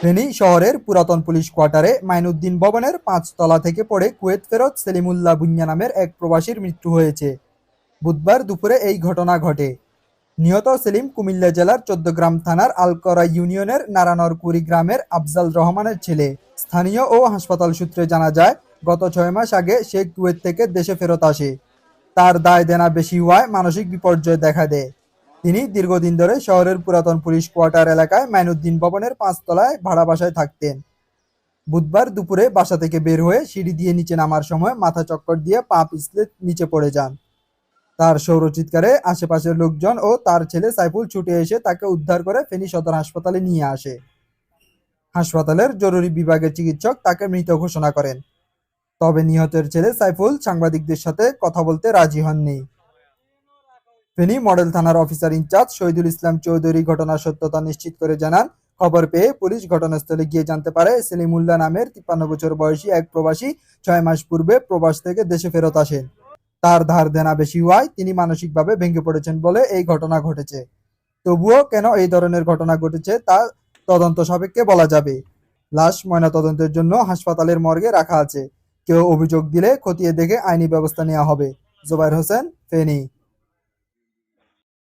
ফেনী শহরের পুরাতন পুলিশ কোয়ার্টারে মাইনুদ্দিন ভবনের পাঁচতলা থেকে পড়ে কুয়েত ফেরত সেলিমুল্লাহ ভুইয়া নামের এক প্রবাসীর মৃত্যু হয়েছে। বুধবার দুপুরে এই ঘটনা ঘটে। নিহত সেলিম কুমিল্লা জেলার চোদ্দগ্রাম থানার আলকরা ইউনিয়নের নারানরকুড়ি গ্রামের আফজাল রহমানের ছেলে। স্থানীয় ও হাসপাতাল সূত্রে জানা যায়, গত ছয় মাস আগে সে কুয়েত থেকে দেশে ফেরত আসে। তার দায় দেনা বেশি হওয়ায় মানসিক বিপর্যয় দেখা দেয়। তিনি দীর্ঘদিন ধরে শহরের পুরাতন পুলিশ কোয়ার্টার এলাকায় মাইনুদ্দিন ভবনের পাঁচতলায় ভাড়া বাসায় থাকতেন। বুধবার দুপুরে বাসা থেকে বের হয়ে সিঁড়ি দিয়ে নিচে নামার সময় মাথা চক্কর দিয়ে পা পিছলে নিচে পড়ে যান। তার সৌর চিৎকারে আশেপাশের লোকজন ও তার ছেলে সাইফুল ছুটে এসে তাকে উদ্ধার করে ফেনী সদর হাসপাতালে নিয়ে আসে। হাসপাতালের জরুরি বিভাগের চিকিৎসক তাকে মৃত ঘোষণা করেন। তবে নিহতের ছেলে সাইফুল সাংবাদিকদের সাথে কথা বলতে রাজি হননি। ফেনী মডেল থানার officer in charge Shahidul Islam Chowdhury ঘটনার সত্যতা নিশ্চিত করে জানান। খবর পেয়ে পুলিশ ঘটনাস্থলে গিয়ে জানতে পারে, সেলিমুল্লাহ নামের তিপ্পান্ন বছর বয়সী এক প্রবাসী ছয় মাস পূর্বে প্রবাস থেকে দেশে ফেরত আসেন তার ধার দেনা বেশি হওয়ায় তিনি মানসিকভাবে ভেঙে পড়েছেন বলে এই ঘটনা ঘটেছে। তবুও কেন এই ধরনের ঘটনা ঘটেছে তা তদন্ত সাপেক্ষে বলা যাবে। লাশ ময়নাতদন্তের জন্য হাসপাতালের মর্গে রাখা আছে। কেউ অভিযোগ দিলে খতিয়ে দেখে আইনি ব্যবস্থা নেওয়া হবে। জোবাইর হোসেন, ফেনী।